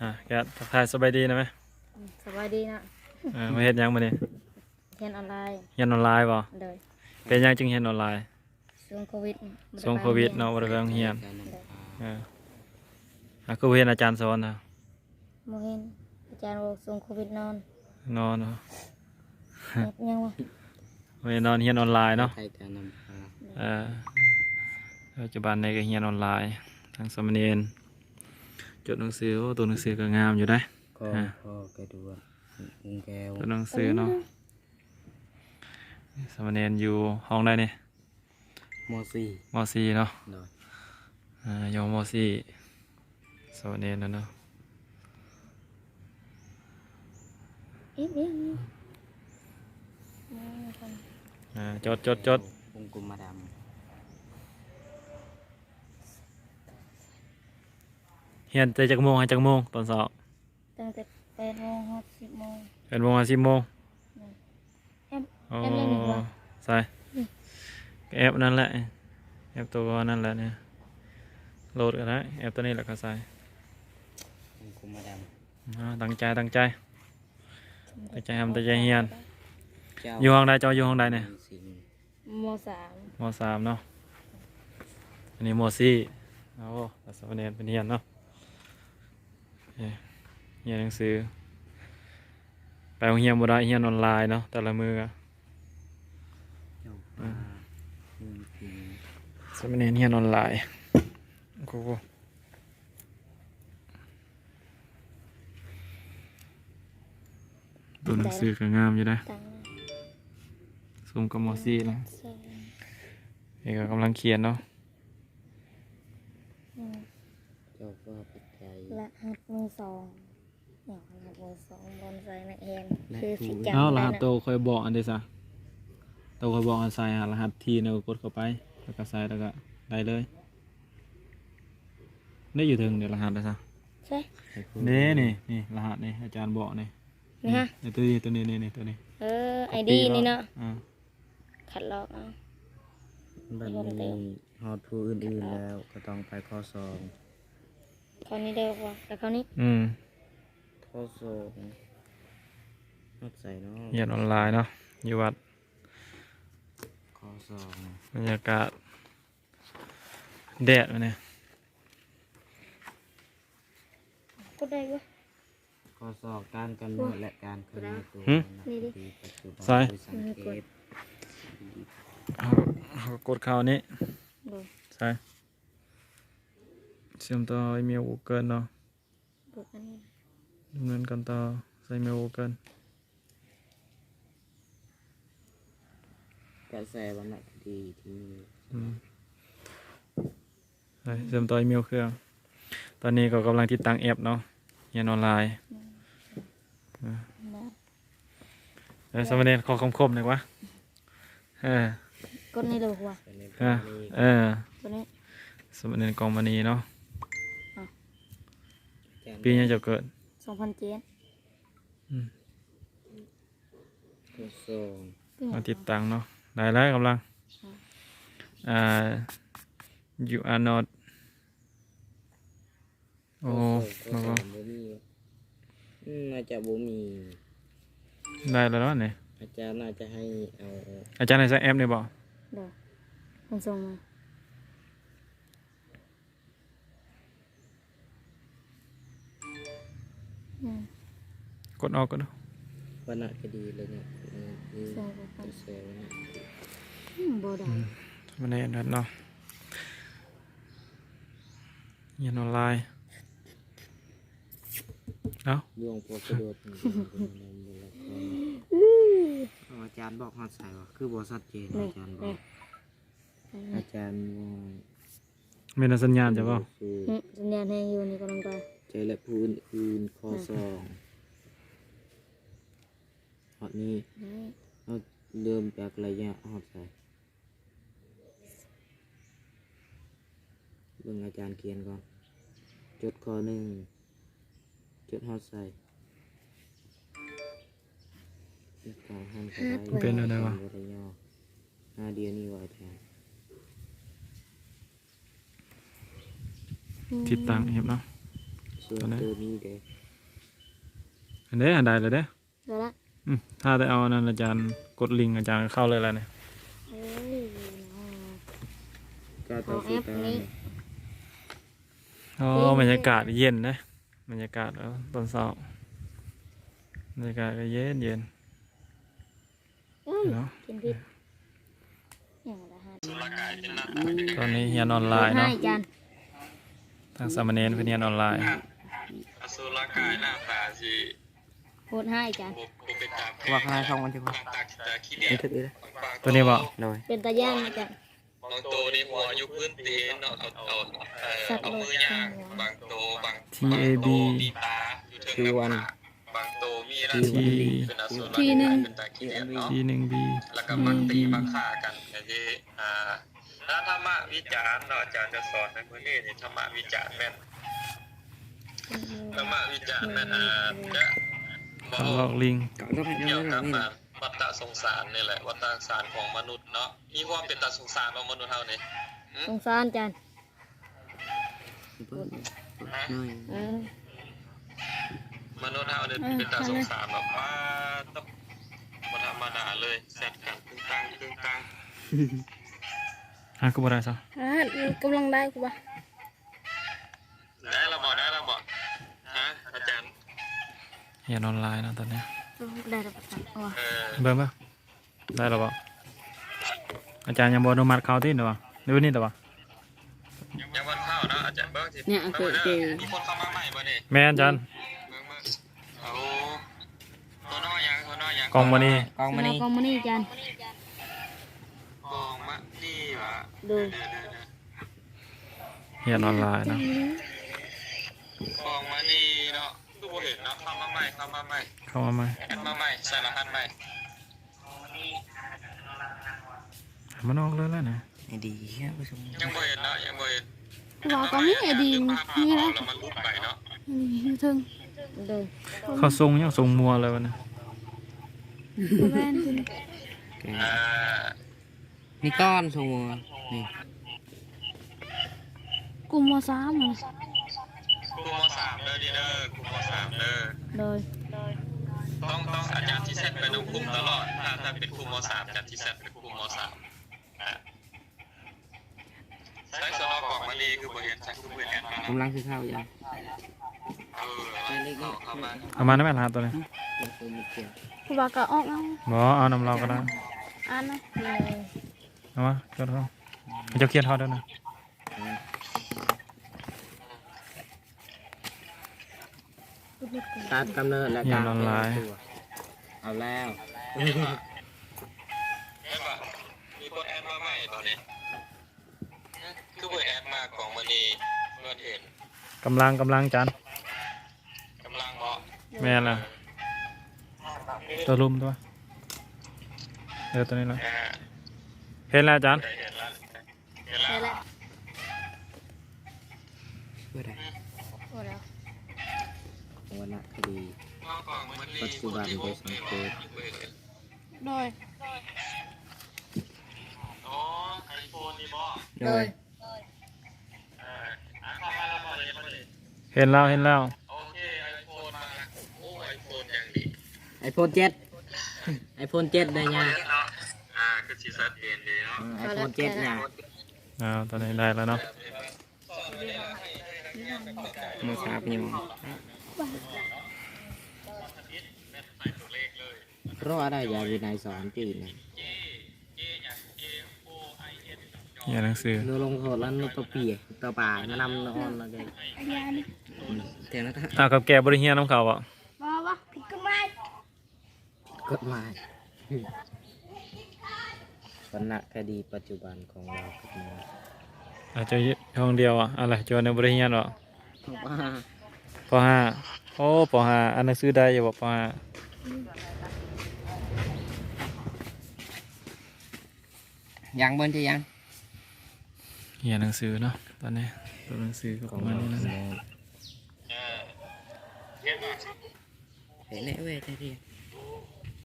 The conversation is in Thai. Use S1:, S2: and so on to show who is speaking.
S1: อะแกทักทายสบายดีนะไหม
S2: อืมสบายดีนะ
S1: เออมาเฮ็ดหยังมาเนี่ย
S2: เรียนออนไลน์
S1: เรียนออนไลน์บ่
S2: เลย
S1: เป็นหยังจึงเรียนออนไลน์
S2: ช่วงโควิดบ่ได้
S1: ช่วง
S2: ไป
S1: โควิด
S2: รีย
S1: เนาะบ่ได้ไปโรงเรียน
S3: การนำพา
S1: เอออะคือบ่เห็นอาจารย์สอนนะ
S2: โมเห็นอาจารย์บอกช่วงโควิดนอน
S1: นอนเนาะ
S2: เฮ็ดยังวะ
S1: บ่ได้นอนเรียนออนไลน์เนาะ
S3: ไทยการนำพา
S1: เออปัจจุบันในก็เรียนออนไลน์ทางสามเณร จดหนังสือโอ้ตัวหนังสือก็งามอยู่ได้
S3: ก็
S1: อ่า
S3: พ่อแกดูว่าองค์แก้ว
S1: ตัวหนังสือเนาะสามเณรอยู่ห้องใดนี่
S3: มสี่
S1: ม .4 เนาะ
S3: โดย
S1: อ่าอยู่ม .4 สามเณรนะเนาะ
S2: เอ๊ะเอ๊ะเอ๊ะอืมคน
S1: อ่าจดจดจด
S3: องค์กุมารด
S1: เฮียนแต่จักโมงให้จักโมงตอนเช้า
S2: ตั้งแต่แปดโมงหกสิบโมง
S1: เป็นโมงสิบโมง
S2: แอม
S1: อ๋อ
S2: แอมยังหนึ่งวะ
S1: ใส่ก็แอปนั่นแหละแอปตัวนั่นแหละเนี่ยโหลดก็ได้แอปตัวนี้แหละก็ใส่ำ
S3: องค์กุมารด
S1: อ่าตั้งใจตั้งใจตั้งใจทำตั้งใจเฮียนำ
S3: เจ้า
S1: อยู่ห้องใดเจ้าอยู่ห้องใดเนี่ย
S3: สิงห์
S2: มสาม
S1: มสามเนาะอันนี้มสี่เอาแต่สามเณรเป็นเฮียนเนาะโอ เคเฮียนหนังสือ ไปโรงเรียนบ่ได้เฮียนออนไลน์เนาะแต่ละมือก็
S3: เจ้าฟ้าเมืองพิง
S1: สามเณรเฮียนออนไลน์โอ้โหตัวหนังสือก็งามอยู่นะ
S2: ตังค์
S1: สูงกับมสี่นะ
S2: ใช่
S1: นี่ก็กำลังเขียนเนาะ
S2: อืม
S3: เจ้าฟ้าปัจจัย
S2: รหัสมือสองอย่างรหัสมือสองบนไซน์นักเรียนคือสิจำ
S1: เอาร
S2: ได้
S1: หัส
S2: นะ
S1: โตวเคยบอกอันเดซ่ะโตวเคยบอกอันใส่หารหัสทีนะกดเข้าไปแล้วก็ใส่แล้วก็ได้เลยได้อยู่ถึงเดี๋ยวรหัสเลยซะ
S2: ใช่
S3: ให้ผู้
S1: นี่นี่นี่รหัสนี่อาจารย์บอกนี่
S2: นี่ฮะ
S1: นี่ตัวนี้ตัวนี้นี่นี่ตัวนี้
S2: เออไอดีนี่เนาะ
S1: อ่า
S2: ขัดลอกเอา
S3: บัดนี้ฮอดผู้อื่นๆแล้วก็ต้องไปข้อสอง
S2: คราวนี้ได้กว่าแต่คราวนี้
S1: อืม
S3: ข้อสองฮอดใส่เนาะ
S1: เรียนออนไลน์เนาะอยู่วัด
S3: ข้อสอง
S1: บรรยากาศแดดมาเนี่ย
S2: ก็ได้เวะ
S3: ข้อสอบการกำหนดและการคำนวณตัว
S2: นี่ดิ
S3: ปีปัจจุบัน
S1: ใส่
S3: โดยสังเกต
S1: เอาเอากดเข้านี้
S2: ดู
S1: ใช่ เชื่อมต่ออีเมล Google เนาะ
S2: ดูอันนี้
S1: ดำเนินการต่อใส่อีเมล Google
S3: กระแสวรรณคดีที่
S1: อืมใช่เชื่อมต่ออีเมลเครื่อง ตอนนี้ก็กำลังติดตั้งแอปเนาะเรียนออนไลน์
S2: นะ
S1: เออสมเด็จขอคมๆหน่อยวะเออก
S2: ดนี่ดูว่ะ
S3: เป็นใน
S1: เออ
S3: นี้
S1: เออ
S2: ตัวนี้
S1: สมเด็จกองมณีเนาะ
S3: แกน
S1: ปีนี้จะเกิด
S2: สองพันเจ็ด
S3: ข้อสอง
S1: มาติดตั้งเนาะได้แล้วกำลังอ่า you are not โอ้
S3: ข้อ
S1: โห
S3: สองบ่มีอืมน่าจะบ่มี
S1: ได้แล้วเนาะเนี่ย
S3: อาจารย์น่าจะให้เอา
S1: อาจารย์ในใช้แอปเนี่ยบอก
S2: เดี๋ยวมันส่งมา
S1: กดออกก็ได้
S3: วรรณคดีเลยเนี่ยเออนี่
S2: ส่งไป
S3: กระแสวรรณคดี
S2: อืมบ่ได้
S1: สมเด็จนั่นเนาะเรียนออนไลน์เอ้า
S3: ดวงโปรกระโดดนี่เป็นนำบุรพรเอาอาจารย์บอกฮอดใส่ว่าคือบ่ชัดเจนอาจารย์บอกอาจารย์ว่า
S1: ไม่ได้สัญญาณจะบอก
S3: คือ
S2: อืมสัญญาณแห้งอยู่นี่กำลังไป
S3: ใจและผู้อื่นๆข้อสองฮอดนี้
S2: นี่
S3: เราเริ่มจากระยะฮอดใส่เบิ่งอาจารย์เขียนก่อน จดข้อหนึ่งจดฮอดใส่การหันกระได
S1: เป็นอะไรวะ
S3: ระยะหน้าเดียวนี่ว่าอาจารย์
S1: ติดตั้งแอปเนาะ
S3: ใช่ ส่วน
S1: ตัวไหน
S3: ตัวนี้เด้
S1: อันนี้อันใดเลยเด้อ
S2: เดี๋ยวละ
S1: อืมถ้าได้เอาอันนั้นอาจารย์กดลิงก์อาจารย์เข้าเลยแล้วเนี่ย
S2: เอ้ยน้อง
S3: ก็ตัวคือ
S2: เอาแอป
S3: ตัว
S2: นี้
S1: โอ้บรรยากาศเย็นนะบรรยากาศแล้วตอนเช้าบรรยากาศก็เย็นเย็น
S2: เอ้ย
S1: เนาะ
S2: กินพิษอย่างละห้า
S1: ตอนนี้เรียนออนไลน์เนาะ
S2: ให้จาน
S1: ทางสามเณรเพิ่นเรียนออนไลน์
S4: อ สุรกายหน้าตาสิ
S2: โคตรให้จาน
S4: บุบบุเป็นตาแพ
S3: ว่าข้างในช่องมันจะว่า
S4: ตาตาขี้เดีย
S3: นี่ทึกอีกแล้ว
S4: บาง
S1: ตัวนี้บ่
S3: หน่อย
S2: เป็นตาย่างนะจาน
S4: บางตัวนี่หัวอยู่พื้นตีนเนาะเอาเอาเอ่อเอามือย่างบางตัวบาง
S1: T A B
S4: มีตาอยู่เทิง
S3: คือวัน
S4: บางตัวมีรา
S1: ที
S4: ศีเป็นอสุรกายเป็นตาขี้เดียเนาะ
S1: ทีหนึ่งบี
S4: แล้วก็มักตีมักฆ่ากันอย่างที่อ่าถ้าธรรมะวิจารณ์เนาะอาจารย์จะสอนในมื้อนี้นี่ธรรมะวิจารณ์แม่น ธรรมะวิจารณ์แม่นอ่าจะบ
S1: ทำหล
S4: อ
S1: อกกลิง
S3: ก็ต้องให้
S4: เกี่ยว
S3: เรา
S4: กับ
S3: นี่
S4: อ่าวัฏสงสารนี่แหละวัฏสงสารของมนุษย์เนาะมีความเป็นตาสงสารของมนุษย์เฮานี่
S2: สงสารจาน
S3: เพิ่มหน่อย
S2: เออ
S4: มนุษย์เฮานี่เป็นตาสงสารแบบว่าต้องบ่ธรรมดาเลยแซ่บกันตึงตังตึงตัง
S1: ฮะก็บ่ได้ซะ
S2: อ่ากำลังได้กูป่ะ
S4: ได้และบ่ได้และบ่ฮะอาจารย์
S1: เรียนออนไลน์เนาะตอนนี้
S2: ได้แล้วป่ะโอ้
S4: เออ
S1: เบิ่งบ่ได้แล้วบ่อาจารย์ยังบ่อนุมัติเข้าที่เด้อวะหรือว่านี่เด้อวะ
S4: ยังวันเข้าเนาะอาจารย์เบิ่งสิ
S2: เนี่ยคือเจอ
S4: มีคนเข้ามาใหม่บ่นี่
S1: แม่นอาจารย์
S4: เบิ่งเบิ่งเอาตัวน้อยยังตัวน้อยยัง
S1: กล่องบ่นี่
S3: กองมานี่
S2: กองมานี่จาน
S4: กองมะนี่ว่ะ
S2: ดู
S4: เดี๋ยวๆ
S1: เรียนออนไลน์เนาะ
S4: ๆกองมะ เข้ามาใหม่เข้ามาใหม่
S1: เข้ามาใหม่
S4: แอดมาใหม่ใส่รหัสใหม่
S1: มันออกเลยแล้วนะ
S3: ไอ้ดีครับผู้ชม
S4: ยังบ่เห็นเนาะยังบ่เห็น
S5: ว่าก็มีไอดีน
S4: ภาพภาพ
S5: นี่
S4: อ
S5: นะ
S4: อกแล้วมันลุกไปเนาะ
S5: อยู่ถึง
S2: ดู
S1: เขาทรงยังทรงมัวเลยวะนะ
S5: แม่นจริง
S4: อ่า
S3: นี่ก้อนสูงนี่
S5: กลุ่มมสามอะ
S4: ครูมสามเด้อนี่เด้อครูมสามเด้อ
S2: โดย
S4: ต้องต้องอาจารย์ที่เซตเป็นคุมตลอด ถ้าถ้าเป็นครูมสามอาจารย์ที่เซตเป็นครูมสามอะใช้สนอกล่องมะนี่คือบ่เห็นใช้คือบ่เห็นแอดมานะ
S3: กำลังคือข้าวยัง
S4: เออเข้าเข้ามา
S1: เอามาได้ไหมรหัสตัวนี้
S3: คือมีเกี่ยว
S5: คือว่าก็ออกเอา
S1: บ่เอานำเราก็ได้
S5: อ่านนะ
S2: เลย
S1: เอามาเขียนเขาให้เจ้าเขียนเขาด้วยนะ
S3: ตัดกำเนิดและการตัวเอาแล้ว
S4: เห็นปะมีคนแอดมาใหม่ตอนนี้คือบ่แอดมากล่องมะนี่เมื่อเห็น
S1: กำลังกำลังจาน
S4: กำลังบอก
S1: แม่นล่ะตัวลุมตัวเดี๋ยวตัวนี้ละ
S4: อ่า
S1: เห็นแล้วอาจารย์
S4: ได้เห็นแล้วเห็นแล้
S2: ได้
S4: ว
S2: แล้ว
S3: เพื่ออะไร
S2: โอ้แล้ว
S3: วรรณ คดี
S4: กล่องมะนี่
S3: ปัจจุบันโดยสังเกต
S5: โดย
S4: อ๋อไอโฟนนี่บ่
S3: โดย
S4: เอออะเข้ามาแล้วบ่เลยบ่เลย
S1: เห็นแล้วเห็นแล้ว
S4: โอเคไอโฟนมาโอ้ไอโฟนอย่างดี
S3: ไอโฟนเจ็ดไอโฟนเจ็ดได้ยัง
S4: เนาะอ่าคือสิชัดเจนดีเนาะ
S3: ไอโฟนเจ็ดยัง
S1: อ้าวตอนนี้ได้แล้วเนาะ
S3: มาทราบยัง เพราะอะไรยาวินัยสอนจีน
S1: เรียนหนังสือ
S3: ดูลงโทษแล้วนุตเปียตัวป่ามานำนอนอะไร
S5: ยานี่
S3: เท่านั้น
S1: อ้าวกับแกบริเฮียน้ำเขาอะ
S5: ว่าว่าผิดก็ไม่
S3: กฎหมายวรรณคดีปัจจุบันของเรากฎหมาย
S1: อาจจะห้องเดียวอะอะไรจวนในบริเฮียนอะ
S3: ว่า
S1: ปห้าโอ้ปห้าอันหนังสือได้อยู่บ่ปห้า
S3: ยังเบิ้ลจะยัง
S1: เรียนหนังสือเนาะตอนนี้ตัวหนังสือก็ประมาณนี้นะ
S4: เออเห็นป่ะ
S3: เห็นไหมเว้ยเท่